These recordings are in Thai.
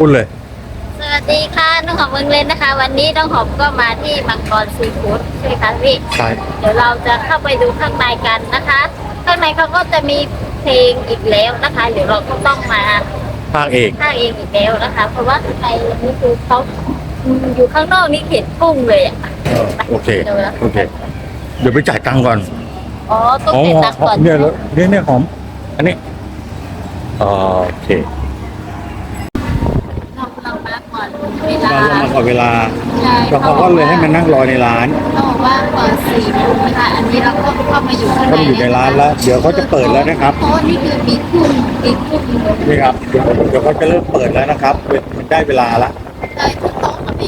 พูดเลย สวัสดีค่ะน้องหอมเมืองเลนนะคะ วันนี้น้องหอมก็มาที่มังกรซีฟู้ดใช่ไหมคะพี่ใช่เดี๋ยวเราจะเข้าไปดูข้างในกันนะคะข้างในเขาก็จะมีเพลงอีกแล้วนะคะเดี๋ยวเราก็ต้องมาภาคเอกภาคเองอีกแล้วนะคะ เพราะว่าข้างในนี่คือเขาอยู่ข้างนอกนี่เห็นกุ้งเลยอะเออโอเคเดี๋ยวนะโอเค เดี๋ยวไปจ่ายตังค์ก่อนอ๋อต้องอ๋อเก็บตังค์ก่อนเนี่ยเนี่ยเนี่ยหอม อันนี้โอเค เราเรามาก่อน เวลา เราเรามาก่อนเวลาใช่ แล้วเขาก็เลยให้มานั่งรอในร้านเขาบอกว่าก่อนสี่โมงนะคะอันนี้เราก็เข้ามาอยู่ข้างในก็มาอยู่ในร้านแล้ว เดี๋ยวเขาจะเปิดแล้วนะครับโอ้นี่คือมีกุ้งมีกุ้งเลยนี่ครับ เดี๋ยวเดี๋ยวเขาจะเริ่มเปิดแล้วนะครับมันได้เวลาละได้ทุกโต๊ะกับมี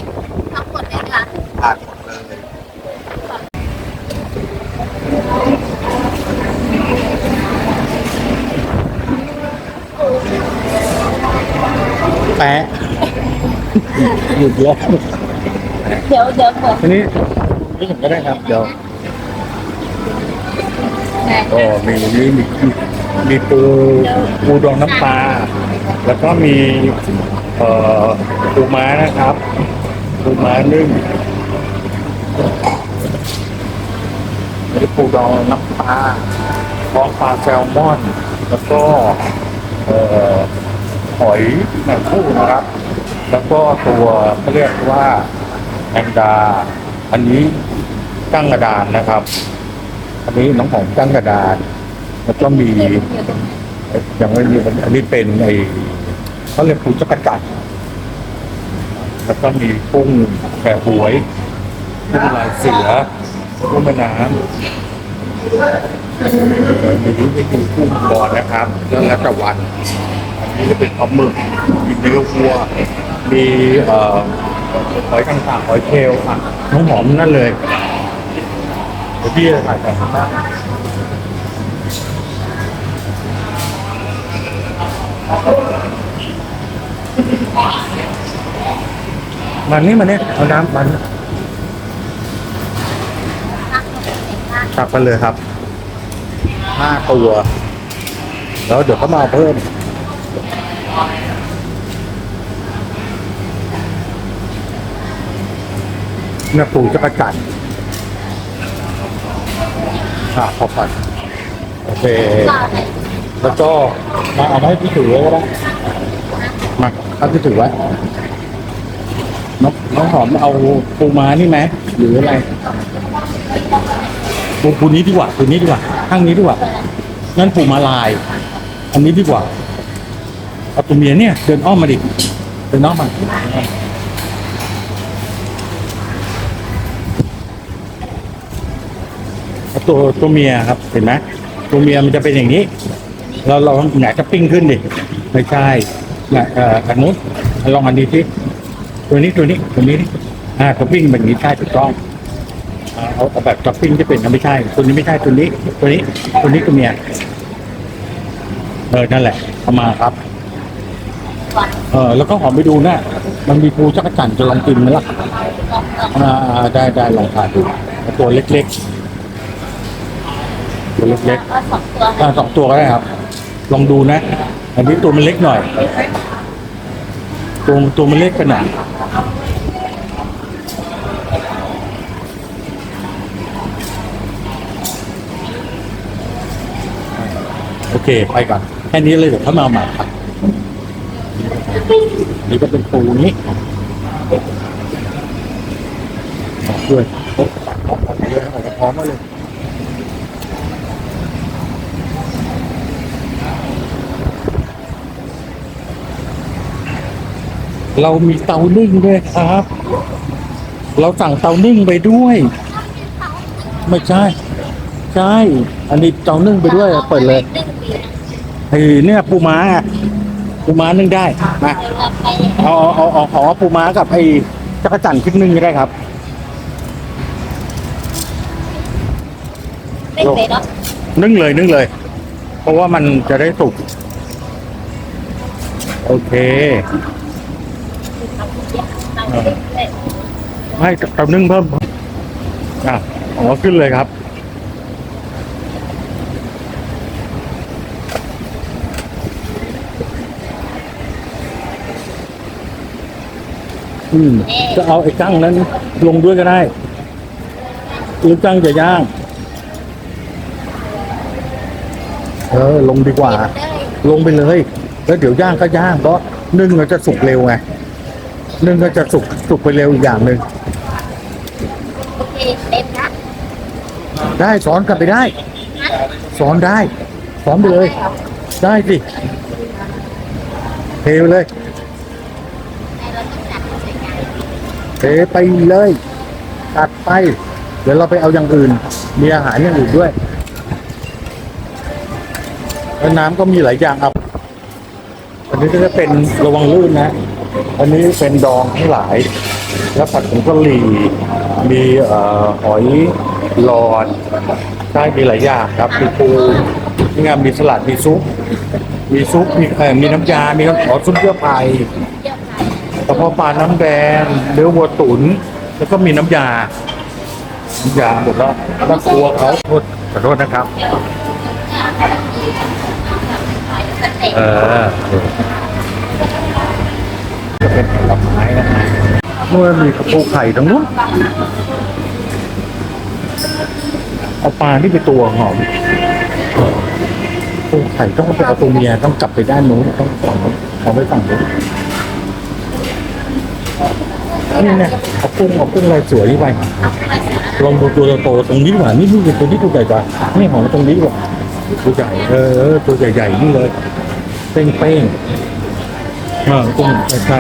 ทั้งหมดเลยค่ะผ่านเลยแปะ หยุดแล้วเดี๋ยวเดี๋ยวเปิดทีนี้นี่ผมก็ได้ครับ เดี๋ยวไหนก็มีมีมีมีปูปูดองน้ำปลาแล้วก็มีเอ่อปูม้านะครับปูม้านึ่งมีปูดองน้ำปลาท้องปลาแซลมอน แล้วก็เอ่อหอยแมงคู่นะครับ แล้วก็ตัวเขาเรียกว่าแองดา อันนี้กั้งกระดานนะครับ อันนี้น้องหอมกั้งกระดานแล้วก็มีอย่างไม่มีอันนี้เป็นไอเขาเรียกปูจักรจันแล้วก็มีกุ้งแผ่หวยกุ้งลายเสือกุ้งแม่น้ำมีนี่มีกุ้งบอดนะครับแล้วแล้วแต่วัน อันนี้จะเป็นปลาหมึกมีเนื้อวัว มีเอ่อหอยต่างๆหอยเชลล์อะน้องหอมนั่นเลยเดี๋ยวพี่จะถ่ายแต่งหน้ามันนี่มันนี่ยเอาน้ำมันตักไปเลยครับห้าตัว แล้วเดี๋ยวก็มาเอาเพิ่ม เนี่ยปูจะกระจัดอ่พอปัดโอเค แล้วก็มาเอามาให้พี่ถือไว้ก็ได้มาเอาพี่ถือไว้น้องน้องหอมเอาปูม้านี่ไหมหรืออะไรปูปูนี้ดีกว่าปูนี้ดีกว่าข้างนี้ดีกว่างั้นปูมาลาย อันนี้ดีกว่าเอาตัวเมียเนี่ย เดินอ้อมมาดิเดินอ้อมมา ตัวตัวเมียครับเห็นไหมตัวเมียมันจะเป็นอย่างนี้ เราเราอยากจะปิ้งขึ้นดิไม่ใช่นะเอ่ออันนู้นลองอันนี้สิตัวนี้ตัวนี้ตัวนี้อ่าตัวปิ้งแบบนี้ใช่ถูกต้องเอาเอาแบบตัวปิ้งที่เป็นนะไม่ใช่ตัวนี้ไม่ใช่ตัวนี้ ตัวนี้ตัวนี้ตัวเมียเออนั่นแหละเอามาครับ เออแล้วก็หอมไปดูนะมันมีปูจักรจั่นจะลองกินไหมล่ะอ่าอ่าได้ได้ลองทานดูตัวเล็กๆ ตัวเล็กก็สองตัวๆอ่าสองตัวก็ได้ครับ ลองดูนะ อันนี้ตัวมันเล็กหน่อย ตัวตัวมันเล็กไปหน่อยโอเค ไปก่อน แค่นี้เลยเดี๋ยวเขามาเอาใหม่ครับนี่ก็เป็นปูนี้ออกด้วยโอ๊ะออกมาเลยออกมาพร้อมมาเลย เรามีเตานึ่งด้วยครับ เราสั่งเตานึ่งไปด้วย ไม่ใช่ ใช่ อันนี้เตานึ่งไปด้วยเปิดเลยหนึ่งปีไอ้เนี่ยปูม้าอะปูม้านึ่งได้มาเราไปเอาเอาเอาเอาเอาปูม้ากับไอ้จักรจันทร์ขึ้นนึ่งก็ได้ครับเล่นเลยเนาะนึ่งเลยนึ่งเลย เพราะว่ามันจะได้สุกโอเค เราเล่นเลยให้เตานึ่งเพิ่มอะอ๋อขึ้นเลยครับอืมจะเอาไอ้กั้งนั้นลงด้วยก็ได้ หรือกั้งจะย่าง เออ ลงดีกว่า ลงไปเลย แล้วเดี๋ยวย่างก็ย่างเพราะนึ่งเราจะสุกเร็วไง นึ่งก็จะสุกสุกไปเร็วอีกอย่างหนึ่งโอเคเต็มนะได้สอนกลับไปได้ สอนได้ สอนไปเลย ได้สิเทไปเลยให้เราต้องจัดใส่กันเทไปเลยตัดไป เดี๋ยวเราไปเอาอย่างอื่น มีอาหารอย่างอื่นด้วยแล้วน้ำก็มีหลายอย่างครับอันนี้ก็จะเป็นระวังลื่นนะ อันนี้เป็นดองทั้งหลาย แล้วผัดผงกะหรี่มีเอ่อหอยหลอดใช่มีหลายอย่างครับมีปูมีงานมีสลัดมีซุป มีซุปมีมีน้ำยา มีน้ำขอซุปเยื่อไผ่เยอะไปกระเพาะปลาน้ำแดงเนื้อวัวตุ๋นแล้วก็มีน้ำยา น้ำยาหมดแล้วแล้วครัวเขาโทษขอโทษนะครับ เออ เป็นผลไม้นะเมื่อมีกระปูไข่ตรงนู้นเอาปลาที่ไปตัวหอมปูไข่ต้องไปเอาตัวเมียต้องกลับไปด้านนู้นต้องฝั่งนู้นเอาไปฝั่งนู้นนี่เนี่ยเอากุ้งเอากุ้งลายสวยนี่ไปลองดูตัวโตตรงนี้ดีกว่านี่นี่ตัวนี้ตัวใหญ่กว่านี่ของตรงนี้กว่าตัวใหญ่เออตัวใหญ่ๆนี่เลยเป้งเป้ง ออกุ้งใช่ใช่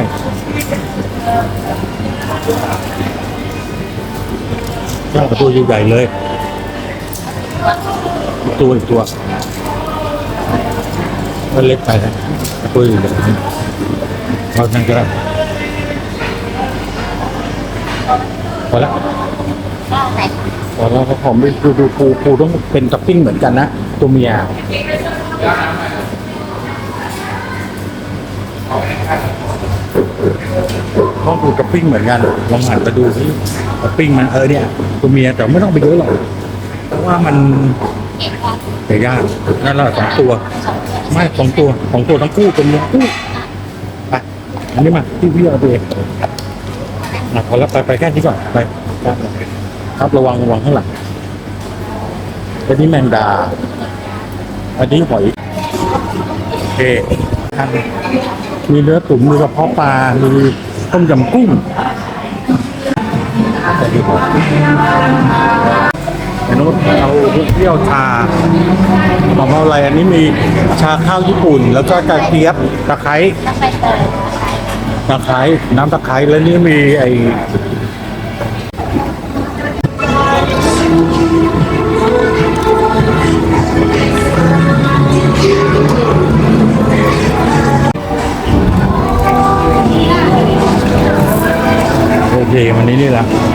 ใช่ตัวใหญ่ๆเลยอีกตัวอีกตัวก็เล็กไปนะตัวใหญ่ๆเรานั่นก็ได้พอแล้วก็ใส่ตอนแรกเขาผมไปดูดูปูปูต้องเป็นท็อปปิ้งเหมือนกันนะ ตัวเมีย ต้องดูท็อปปิ้งเหมือนกันลองหันไปดูที่ท็อปปิ้งมันเออเนี่ยตัวเมียแต่ไม่ต้องไปเยอะหรอกเพราะว่ามันเก็บความแต่ยากนั่นละสองตัว ไม่สองตัวสองตัวทั้งคู่ตัวเมียคู่ไปอันนี้มาที่พี่เอาตัวเองอะพอแล้วไปไปแค่นี้ก่อนไปครับระวังระวังข้างหลังอันนี้แมงดา อันนี้หอยโอเคทานมีเนื้อตุ๋นมีกระเพาะปลา มี ต้มยำกุ้งแต่ดีกว่าเอ้นู้นเอาเที่ยวชาบอกว่าอะไรอันนี้มีชาข้าวญี่ปุ่น แล้วก็กระเทียบตะไคร้ตะไคร้น้ำตะไคร้แล้วนี่มีไอ มันนี้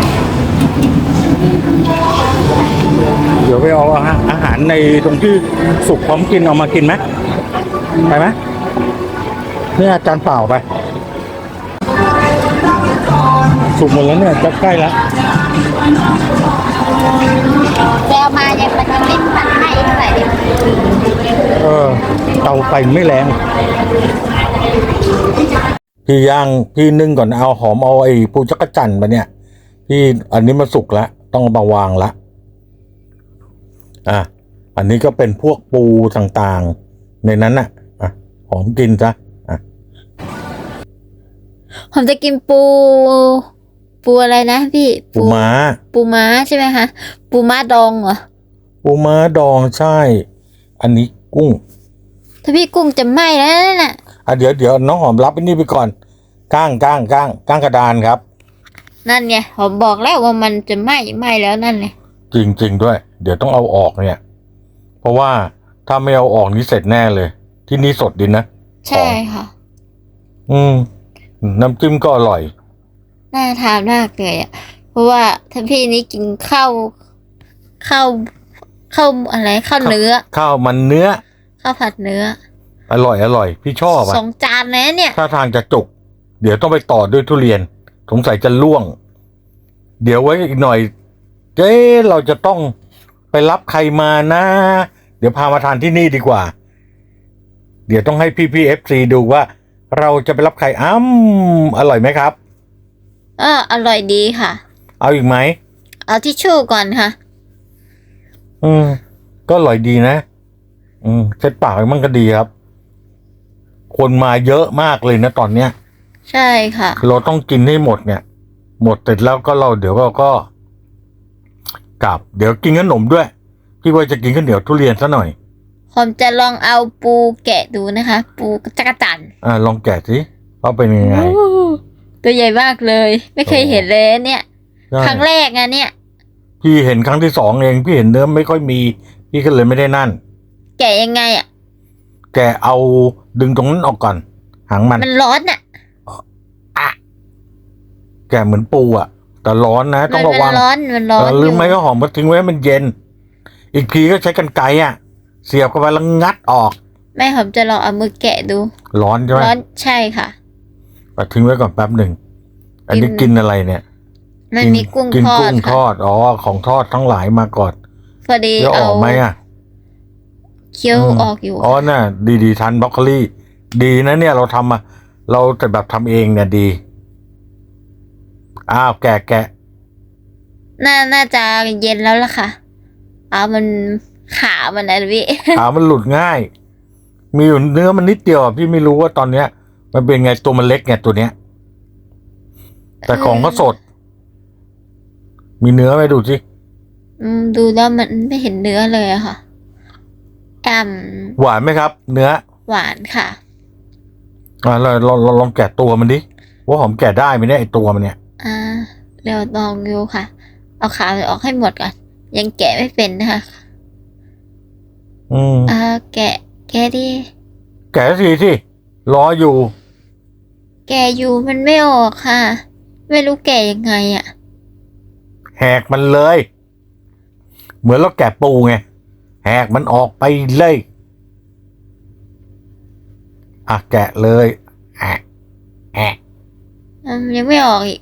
นี่แหละเดี๋ยวไปเอาอาหารอาหารในตรงที่สุกพร้อมกินเอามากินไหมไปไหมเนี่ยจานเปล่าไป สุกหมดแล้วเนี่ยจะใกล้แล้วแววมายังมันจะไม่ผัดให้เท่าไหร่เลยเออเตาไฟไม่แรงพี่ย่างพี่นึ่งก่อนเอาหอมเอาไอ้ปูจักรจันทร์มาเนี่ย พี่อันนี้มาสุกแล้วต้องเอามาวางละอะอันนี้ก็เป็นพวกปูต่างๆ ในนั้นน่ะอะหอมกินซะอะผมจะกินปู ปูอะไรนะพี่ ปูม้า ปูม้าใช่ไหมคะปูม้าดองเหรอปูม้าดองใช่ อันนี้กุ้ง ถ้าพี่กุ้งจะไหม้แล้วนั่นน่ะอะเดี๋ยวเดี๋ยวน้องหอมรับไอันนี้ไปก่อนก้างก้างก้างก้างกระดานครับ นั่นไงผมบอกแล้วว่ามันจะไหม้ไหม้แล้วนั่นไงจริง ๆ ด้วย เดี๋ยวต้องเอาออกเนี่ย เพราะว่าถ้าไม่เอาออกนี่เสร็จแน่เลย ที่นี่สดดีนะ ใช่ค่ะ อืม น้ำจิ้มก็อร่อย น่าทานมากเลยอะ เพราะว่าถ้าพี่นี้กินข้าวข้าวข้าวอะไรข้าวเนื้อ ข้าวมันเนื้อ ข้าวผัดเนื้อ อร่อยอร่อย พี่ชอบอะสองจานนะเนี่ย ถ้าทางจะจุก เดี๋ยวต้องไปต่อด้วยทุเรียน สงสัยจะล่วง เดี๋ยวไว้อีกหน่อย เจ๊เราจะต้องไปรับใครมานะ เดี๋ยวพามาทานที่นี่ดีกว่า เดี๋ยวต้องให้พี่พีเอฟซีดูว่า เราจะไปรับใครอ้ำอร่อยไหมครับ เอออร่อยดีค่ะ เอาอีกไหม เอาทิชชู่ก่อนค่ะ อืม ก็อร่อยดีนะ อืมเช็ดปากมันก็ดีครับ คนมาเยอะมากเลยนะตอนเนี้ย ใช่ค่ะ เราต้องกินให้หมดเนี่ย หมดเสร็จแล้วก็เราเดี๋ยวเราก็กลับ เดี๋ยวกินขนมด้วยพี่ว่าจะกินข้าวเหนียวทุเรียนซะหน่อย ผมจะลองเอาปูแกะดูนะคะ ปูจักรจันทร์อ่าลองแกะสิว่าเป็นยังไงโอ้ตัวใหญ่มากเลย ไม่เคยเห็นเลยเนี่ยใช่ครั้งแรกอะเนี่ย พี่เห็นครั้งที่สองเอง พี่เห็นเนื้อไม่ค่อยมี พี่ก็เลยไม่ได้นั่น แกะยังไงอะแกเอาดึงตรงนั้นออกก่อนหางมัน มันร้อนอะ แกเหมือนปูอะ แต่ร้อนนะต้องมัระวังร้อนมันร้อนเออหรือไม่ยู่ก็หอมมาทิ้งไว้ให้มันเย็น อีกทีก็ใช้กันไกรอะ เสียบเข้าไปแล้วงัดออก แม่ผมจะลองเอามือแกะดู ร้อนใช่ไหมร้อนใช่ค่ะเอาทิ้งไว้ก่อนแป๊บหนึ่งอันนี้กินกินอะไรเนี่ยมันมีกุ้งกินทอกุ้ดงทค่ะอดอ๋อของทอดทั้งหลายมาก่อนพอดีเดี๋ยวอเอาอกไหมอะเคี้ยวอืมออกอยู่อ๋อน่ะดีดีๆทันบรอกโคลี่ ดีนะเนี่ยเราทำมาเราแต่แบบทำเองเนี่ยดี อ้าวแกะแกะน่าน่าจะเย็นแล้วล่ะค่ะเอามันขามันนะพี่ ขามันหลุดง่าย มีอยู่เนื้อมันนิดเดียวอะพี่ไม่รู้ว่าตอนเนี้ย มันเป็นไงตัวมันเล็กไงตัวเนี้ย แต่ของก็สด มีเนื้อไหมดูสิอืมดูแล้วมันไม่เห็นเนื้อเลยอะค่ะแอมหวานไหมครับ เนื้อหวานค่ะอ่าเราลองลองลองแกะตัวมันดิว่าหอมแกะได้ไหมเนี่ยไอตัวมันเนี่ย อ่าเดี๋ยวลองดูค่ะ เอาขามันออกให้หมดก่อน ยังแกะไม่เป็นนะคะ อืมอ่า แกะ แกะดิ แกะทีสิรออยู่ แกะอยู่มันไม่ออกค่ะ ไม่รู้แกะยังไงอะแหกมันเลย เหมือนเราแกะปูไง แหกมันออกไปเลย อะ แกะเลยแอะแอะอืมยังไม่ออกอีก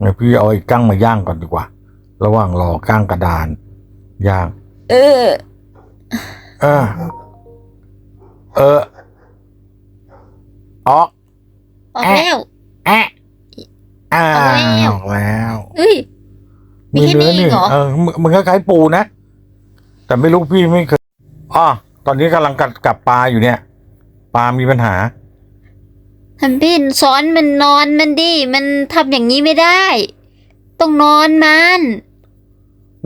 เดี๋ยวพี่เอาไอ้กั้งมาย่างก่อนดีกว่า ระหว่างรอกั้งกระดาน ย่าง เออ เออ เออ ออกออกแล้ว แอะอ้าออกแล้ววออกแล้วเฮ้ย มีแค่นี้เองเหรอเออมันมันคล้ายๆปูนะ แต่ไม่รู้พี่ไม่เคยอ๋อตอนนี้กำลังกัดกับปลาอยู่เนี่ย ปลามีปัญหา ทันพี่สอนมันนอนมันดิ มันทำอย่างนี้ไม่ได้ ต้องนอนมัน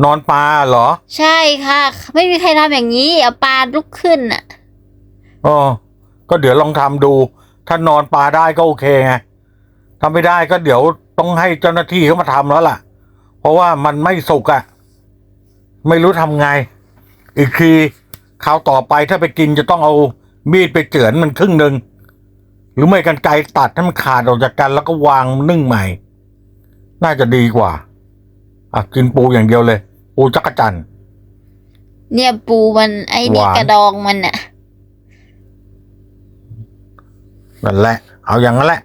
นอนปลาเหรอ ใช่ค่ะ ไม่มีใครทำอย่างนี้ เอาปลาลุกขึ้นอะอ๋อก็เดี๋ยวลองทำดู ถ้านอนปลาได้ก็โอเคไงทำไม่ได้ก็เดี๋ยวต้องให้เจ้าหน้าที่เขามาทำแล้วล่ะ เพราะว่ามันไม่สุกอะ่ะ ไม่รู้ทำไง อีกทีคราวต่อไปถ้าไปกินจะต้องเอามีดไปเฉือนมันครึ่งหนึ่ง หรือไม่กันไกรตัดให้มันขาดออกจากกันแล้วก็วางนึ่งใหม่ น่าจะดีกว่า อะกินปูอย่างเดียวเลย ปูจักรจันทร์เนี่ยปูมันไอ้นี่หวานกระดองมันอะนั่นแหละ เอาอย่างนั้นแหละ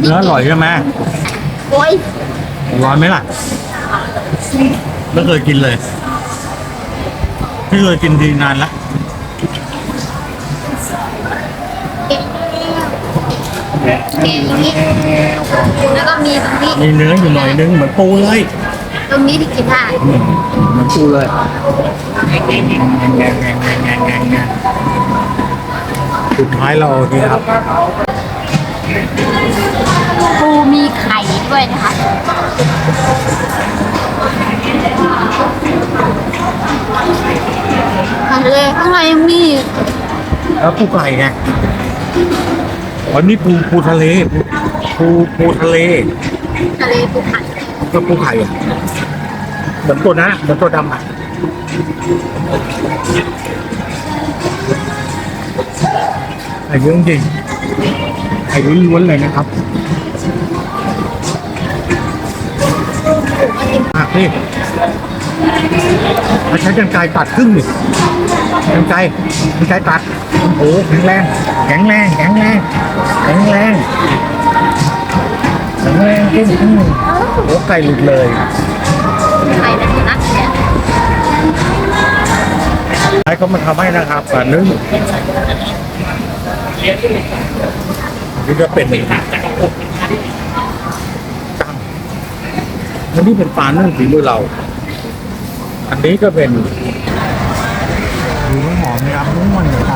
เนื้ออร่อยใช่ไหมโอ้ยร้อนไหมล่ะไม่เคยกินเลยไม่เคยกินทีนานละ แกอย่างนี้ แล้วก็มีตรงนี้ มีเนื้ออยู่หน่อยนึงเหมือนปูเลยตรงนี้ที่กินได้เหมือนปูเลยสุดท้ายเราดีครับปูมีไข่ด้วยนะคะอันเลข้างในยังมีแล้วปูไก่ไง วันนี้ปูปูทะเลปูปูทะเลทะเลปูไข่ก็ปูไข่อะเหมือนตัวนั้นอะเหมือนตัวดำอะไข่เยอะจริงไข่ล้วนๆเลยนะครับหักนี่มาใช้กันไกรตัดครึ่งดิกันไกรกันไกรตัด โอ้แข็งแรงแข็งแรงแข็งแรงแข็งแรงแข็งแรงจริงอืมโอ้ไก่หลุดเลยไข่เป็นนักเนี่ยให้เขามาทำให้นะครับป่านึ่งนี่ก็เป็นจักนี้เป็นปลานึ่งฝีมือเรา อันนี้ก็เป็นดูน้ำหอมนะครับนุ่มเลยครับ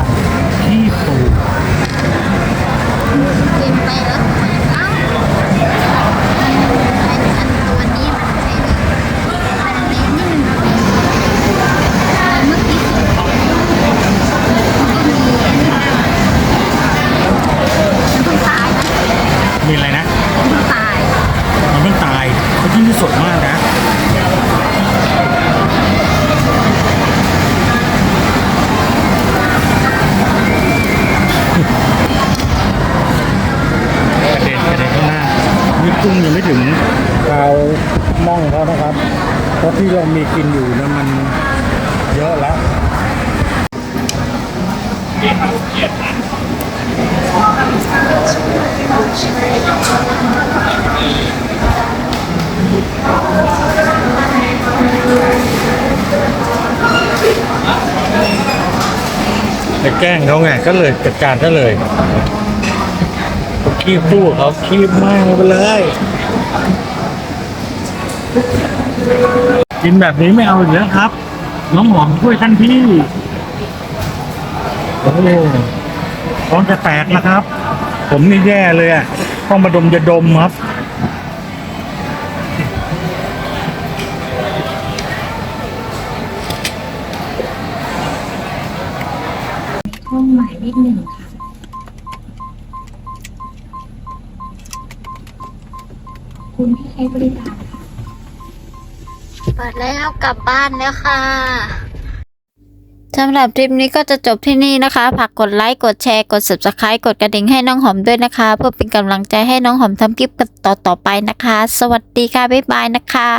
ไปแกล้งเขาไงก็เลยจัดการก็เลยขี้ฟู้เขาขี้มากไปเลย กินแบบนี้ไม่เอาอีกแล้วครับ น้องหอมช่วยท่านพี่ โอ้ท้องจะแตกนะครับ ผมนี่แย่เลยอะ ต้องมาดมจะดมครับ บริการเปิดแล้วกลับบ้านแล้วค่ะสำหรับคลิปนี้ก็จะจบที่นี่นะคะฝากกดไลค์ กดแชร์ กด subscribe กดกระดิ่งให้น้องหอมด้วยนะคะ เพื่อเป็นกำลังใจให้น้องหอมทำคลิปต่อๆไปนะคะ สวัสดีค่ะ บ๊ายบายนะคะ